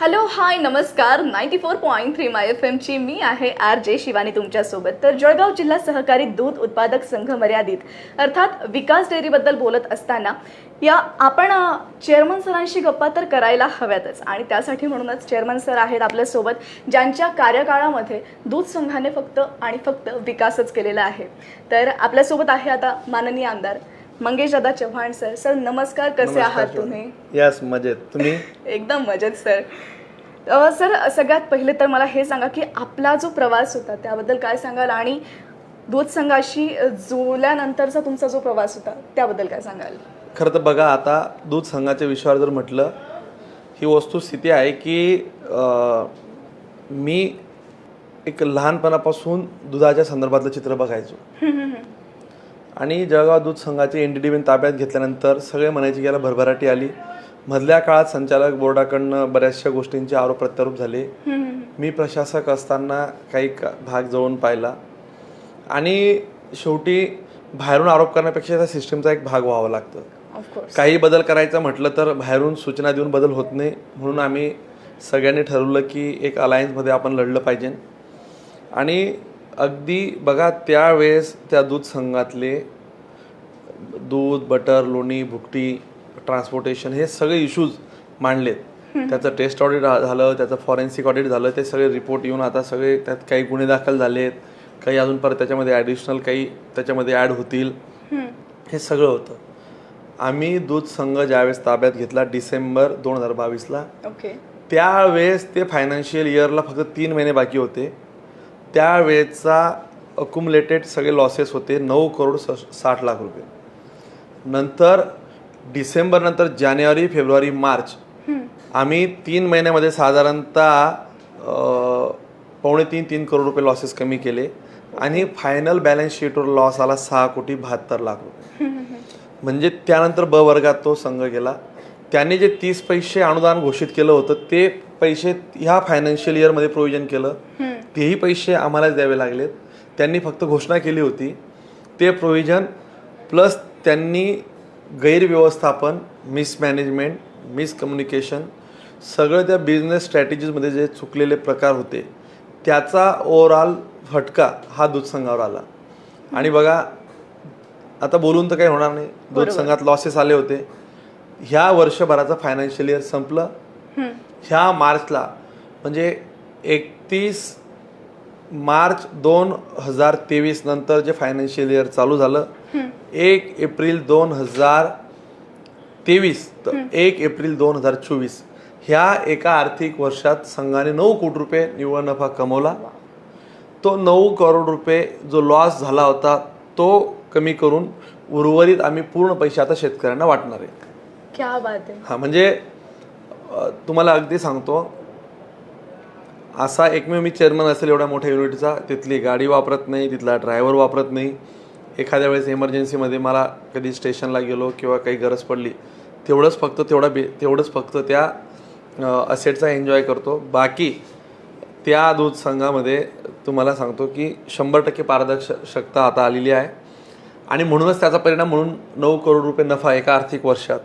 Hello hi नमस्कार. Ninety four point three my F एमची मी आहे आर जे शिवानी तुमच्यासोबत. तर जळगाव जिल्हा सहकारी दूध उत्पादक संघ मर्यादित अर्थात विकास डेअरीबद्दल बोलत असताना या आपण चेअरमन सरांशी गप्पा तर करायला हव्यातच. आणि त्यासाठी म्हणूनच चेअरमन सर आहेत आपल्यासोबत ज्यांच्या कार्यकाळामध्ये दूध संघाने फक्त आणि फक्त विकासच केलेला आहे. तर आपल्यासोबत आहे आता माननीय आमदार मंगेश दादा चव्हाण सर. सर नमस्कार कसे आहात तुम्ही? यस मजेत. तुम्ही? एकदम मजेत सर. अ, सर सगळ्यात पहिले तर मला हे सांगा की आपला जो प्रवास होता त्याबद्दल काय सांगाल? आणि दूध संघाशी जुळल्यानंतरचा तुमचा जो प्रवास होता त्याबद्दल काय सांगाल? खरं तर बघा आता दूध संघाच्या विषयावर जर म्हटलं ही वस्तुस्थिती आहे की अं, मी एक लहानपणापासून दुधाच्या संदर्भातलं चित्र बघायचो. आणि जळगाव दूध संघाचे एन डी डी ताब्यात घेतल्यानंतर सगळे म्हणायचे की याला भरभराटी आली. मधल्या काळात संचालक बोर्डाकडनं बऱ्याचशा गोष्टींचे आरोप प्रत्यारोप झाले. मी प्रशासक असताना काही का- भाग जवळून पाहिला. आणि शेवटी बाहेरून आरोप करण्यापेक्षा त्या सिस्टमचा एक भाग व्हावा लागतं. काही बदल करायचं म्हटलं तर बाहेरून सूचना देऊन बदल होत नाही. म्हणून आम्ही सगळ्यांनी ठरवलं की एक अलायन्समध्ये आपण लढलं पाहिजे. आणि अगदी बघा त्यावेळेस त्या दूध संघातले दूध बटर लोणी भुकटी ट्रान्सपोर्टेशन हे सगळे इश्यूज मांडलेत. त्याचं टेस्ट ऑडिट झालं त्याचं फॉरेन्सिक ऑडिट झालं ते सगळे रिपोर्ट येऊन आता सगळे त्यात काही गुन्हे दाखल झालेत. काही अजून परत त्याच्यामध्ये ॲडिशनल काही त्याच्यामध्ये ॲड होतील. हे सगळं होतं. आम्ही दूध संघ ज्यावेळेस ताब्यात घेतला डिसेंबर दोन हजार बावीसला ओके. त्यावेळेस ते फायनान्शियल इयरला फक्त तीन महिने बाकी होते. त्यावेळेचा अकुमुलेटेड सगळे लॉसेस होते नऊ करोड स साठ लाख रुपये. नंतर डिसेंबर नंतर जानेवारी फेब्रुवारी मार्च. आम्ही तीन महिन्यामध्ये साधारणतः पावणे तीन तीन करोड रुपये लॉसेस कमी केले. आणि फायनल बॅलन्स शीटवर लॉस आला सहा कोटी बहात्तर लाख रुपये. म्हणजे त्यानंतर ब वर्गात तो संघ गेला. त्यांनी जे तीस पैसे अनुदान घोषित केलं होतं ते पैसे ह्या फायनान्शियल इयरमध्ये प्रोव्हिजन केलं. तेही पैसे आम्हालाच द्यावे लागलेत. त्यांनी फक्त घोषणा केली होती. ते प्रोव्हिजन प्लस त्यांनी गैरव्यवस्थापन मिसमॅनेजमेंट मिसकम्युनिकेशन सगळं त्या बिझनेस स्ट्रॅटेजीजमध्ये जे चुकलेले प्रकार होते त्याचा ओव्हरऑल फटका हा दूध संघावर आला. आणि बघा आता बोलून तर काही होणार नाही. दूध बरोबर. संघात लॉसेस आले होते. ह्या वर्षभराचं फायनान्शियल इयर संपलं. ह्या मार्चला म्हणजे एकतीस मार्च दोन हजार तेवीस नंतर जे फायनान्शियल इयर चालू झालं एक एप्रिल दोन हजार तेवीस तर एक एप्रिल दोन हजार चोवीस. ह्या एका आर्थिक वर्षात संघाने नऊ कोटी रुपये निव्वळ नफा कमवला. तो नऊ करोड रुपये जो लॉस झाला होता तो कमी करून उर्वरित आम्ही पूर्ण पैसे आता शेतकऱ्यांना वाटणार आहे. क्या बात आहे. हा म्हणजे तुम्हाला अगदी सांगतो असा एकमेव मी चेअरमन असेल एवढ्या मोठ्या युनिटचा तिथली गाडी वापरत नाही तिथला ड्रायव्हर वापरत नाही. एखाद्या वेळेस इमर्जन्सीमध्ये मला कधी स्टेशनला गेलो किंवा काही गरज पडली तेवढंच फक्त तेवढा बे तेवढंच फक्त त्या असेटचा एन्जॉय करतो. बाकी त्या दूध संघामध्ये तुम्हाला सांगतो की शंभर टक्के पारदर्शकता आता आलेली आहे. आणि म्हणूनच त्याचा परिणाम म्हणून नऊ करोड रुपये नफा एका आर्थिक वर्षात.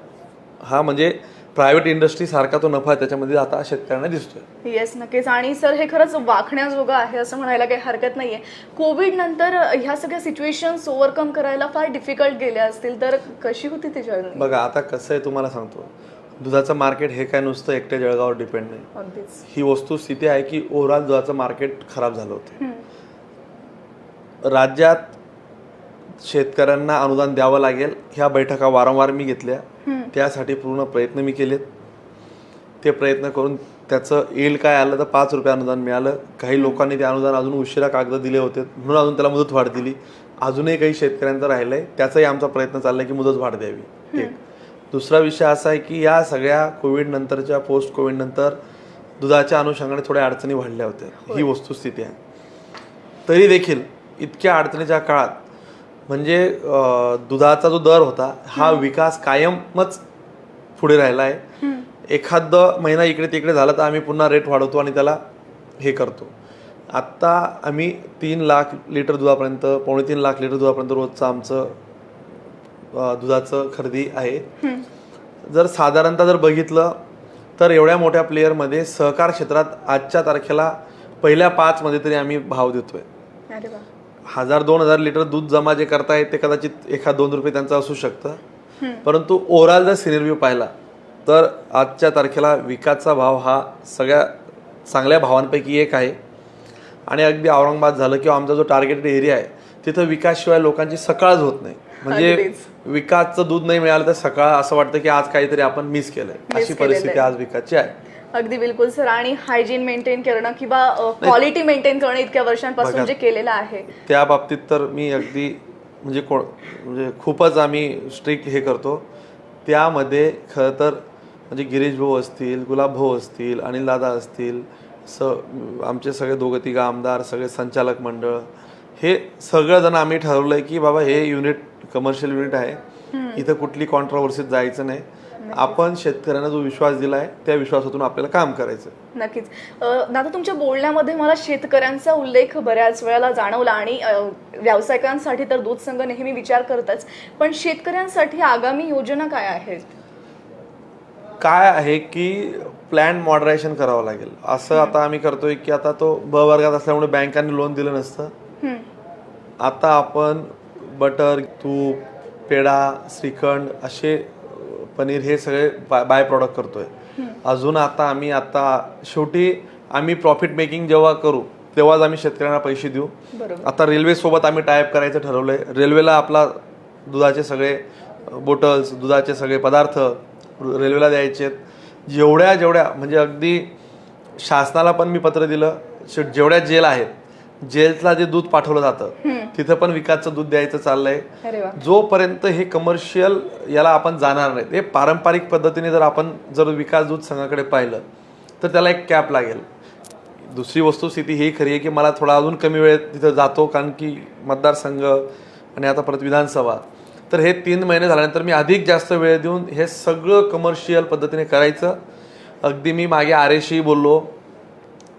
हा म्हणजे प्रायव्हेट इंडस्ट्री सारखा तो नफा त्याच्यामध्ये आता शेतकऱ्यांना दिसतोय. येस नक्कीच. आणि सर हे खरंच वाखण्याजोगं आहे असं म्हणायला काही हरकत नाहीये. कोविड नंतर ह्या सगळ्या सिच्युएशन्स ओव्हरकम करायला फार डिफिकल्ट गेल्या असतील. तर कशी होती ती जर्नी बघा आता कसं आहे तुम्हाला सांगतो. दुधाचं मार्केट हे काय नुसतं एकट्या जळगावर डिपेंड नाही. ही वस्तुस्थिती आहे की ओव्हरऑल दुधाचं मार्केट खराब झालं होतं. राज्यात शेतकऱ्यांना अनुदान द्यावं लागेल. ह्या बैठका वारंवार मी घेतल्या. त्यासाठी पूर्ण प्रयत्न मी केलेत. ते प्रयत्न करून त्याचं येईल काय आलं तर पाच रुपये अनुदान मिळालं. काही लोकांनी ते अनुदान अजून उशिरा कागद दिले होते. म्हणून अजून त्याला मुदत वाढ दिली. अजूनही काही शेतकऱ्यांचं राहिलंय. त्याचाही आमचा प्रयत्न चाललाय की मुदत वाढ द्यावी. एक. दुसरा विषय असा आहे की या सगळ्या कोविड नंतरच्या पोस्ट कोविड नंतर दुधाच्या अनुषंगाने थोड्या अडचणी वाढल्या होत्या. ही वस्तुस्थिती आहे. तरी देखील इतक्या अडचणीच्या काळात म्हणजे दुधाचा जो दर होता हा विकास कायमच पुढे राहिला आहे. एखाद महिना इकडे तिकडे झाला तर आम्ही पुन्हा रेट वाढवतो आणि त्याला हे करतो. आत्ता आम्ही तीन लाख लिटर दुधापर्यंत पावणे तीन लाख लिटर दुधापर्यंत रोजचं आमचं दुधाचं खरेदी आहे. जर साधारणतः जर बघितलं तर एवढ्या मोठ्या प्लेअरमध्ये सहकार क्षेत्रात आजच्या तारखेला पहिल्या पाचमध्ये तरी आम्ही भाव देतोय. हजार दोन हजार लिटर दूध जमा जे करतायत ते कदाचित एखाद दोन रुपये त्यांचं असू शकतं. परंतु ओव्हरऑल जर सिनेरिव्ह्यू पाहिला तर आजच्या तारखेला विकासचा भाव हा सगळ्या चांगल्या भावांपैकी एक आहे. आणि अगदी औरंगाबाद झालं किंवा आमचा जो टार्गेटेड एरिया आहे तिथं विकासशिवाय लोकांची सकाळच होत नाही. म्हणजे. विकासचं दूध नाही मिळालं तर सकाळ असं वाटतं की आज काहीतरी आपण मिस केलंय. अशी परिस्थिती. आज विकासची आहे. अगदी बिलकुल सर. आणि हायजीन मेंटेन करणं किंवा क्वालिटी मेंटेन करणं इतक्या वर्षांपासून. जे केलेलं आहे. त्या बाबतीत तर मी अगदी म्हणजे कोण म्हणजे खूपच आम्ही स्ट्रिक्ट हे करतो. त्यामध्ये खरं तर म्हणजे गिरीश भाऊ असतील गुलाब भाऊ असतील अनिल दादा असतील स आमचे सगळे दोघं तिघं आमदार सगळे संचालक मंडळ हे सगळंजण आम्ही ठरवलं आहे की बाबा हे युनिट कमर्शियल युनिट आहे. इथं कुठली कॉन्ट्रोवर्सीत जायचं नाही. आपण शेतकऱ्यांना जो विश्वास दिला आहे त्या विश्वासातून आपल्याला काम करायचं. नक्कीच. दादा तुमच्या बोलण्यामध्ये मला शेतकऱ्यांचा उल्लेख बऱ्याच वेळेला जाणवला आणि व्यावसायिकांसाठी तर दूध संघ नेहमी विचार करतच. पण शेतकऱ्यांसाठी आगामी योजना काय आहेत? काय आहे की प्लॅन मॉडरेशन करावं लागेल. असं आता आम्ही करतोय की आता तो ब वर्गात असल्यामुळे बँकांनी लोन दिलं नसतं. आता आपण बटर तूप पेढा श्रीखंड असे पनीर हे सगळे बाय बाय प्रॉडक्ट करतोय. अजून आता आम्ही आता शेवटी आम्ही प्रॉफिट मेकिंग जेव्हा करू तेव्हाच आम्ही शेतकऱ्यांना पैसे देऊ. आता रेल्वे सोबत आम्ही टायप करायचं ठरवलंय. रेल्वेला आपला दुधाचे सगळे बोटल्स दुधाचे सगळे पदार्थ रेल्वेला द्यायचे. जेवढ्या जेवढ्या म्हणजे अगदी शासनाला पण मी पत्र दिलं जेवढ्या जेल आहेत जेलला जे दूध पाठवलं जातं तिथं पण विकासचं दूध द्यायचं चाललंय. जोपर्यंत हे कमर्शियल याला आपण जाणार नाही हे पारंपरिक पद्धतीने जर आपण जर विकास दूध संघाकडे पाहिलं तर त्याला एक कॅप लागेल. दुसरी वस्तुस्थिती ही खरी आहे की मला थोडा अजून कमी वेळ तिथं जातो कारण की मतदारसंघ आणि आता परत विधानसभा. तर हे तीन महिने झाल्यानंतर मी अधिक जास्त वेळ देऊन हे सगळं कमर्शियल पद्धतीने करायचं. अगदी मी मागे आर एशी बोललो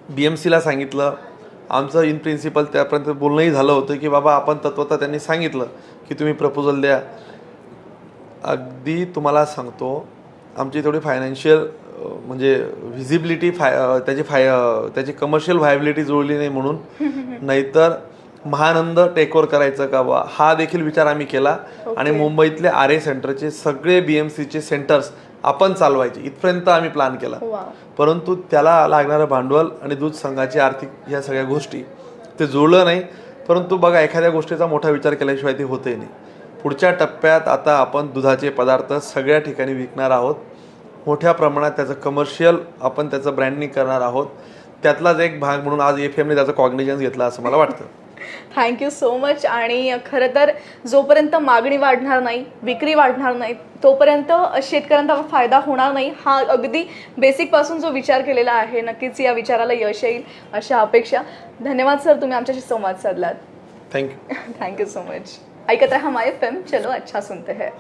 बी एम सीला सांगितलं आमचं इन प्रिन्सिपल त्यापर्यंत बोलणंही झालं होतं की बाबा आपण तत्वता त्यांनी सांगितलं की तुम्ही प्रपोजल द्या. अगदी तुम्हाला सांगतो आमची थोडी फायनान्शियल म्हणजे व्हिजिबिलिटी फाय त्याची फाय त्याची कमर्शियल व्हायबिलिटी जुळली नाही म्हणून. नाहीतर महानंद टेकओव्हर करायचं का बा हा देखील विचार आम्ही केला. आणि मुंबईतले आर ए सेंटरचे सगळे बी एम सीचे सेंटर्स आपण चालवायचे. इथपर्यंत आम्ही प्लॅन केला. परंतु त्याला लागणारं भांडवल आणि दूध संघाची आर्थिक ह्या सगळ्या गोष्टी ते जुळलं नाही. परंतु बघा एखाद्या गोष्टीचा मोठा विचार केल्याशिवाय ते होतही नाही. पुढच्या टप्प्यात आता आपण दुधाचे पदार्थ सगळ्या ठिकाणी विकणार आहोत. मोठ्या प्रमाणात त्याचं कमर्शियल आपण त्याचं ब्रँडिंग करणार आहोत. त्यातलाच एक भाग म्हणून आज एफ एमने त्याचं कॉग्निजन्स घेतला असं मला वाटतं. थँक्यू सो मच आणि खरं तर जोपर्यंत मागणी वाढणार नाही विक्री वाढणार नाही तोपर्यंत शेतकऱ्यांचा फायदा होणार नाही हा अगदी बेसिकपासून जो विचार केलेला आहे नक्कीच या विचाराला यश येईल अशा अपेक्षा. धन्यवाद सर तुम्ही आमच्याशी संवाद साधलात. Thank you thank you so much ऐकत रहा माय एफ एम चलो अच्छा सुनते हैं.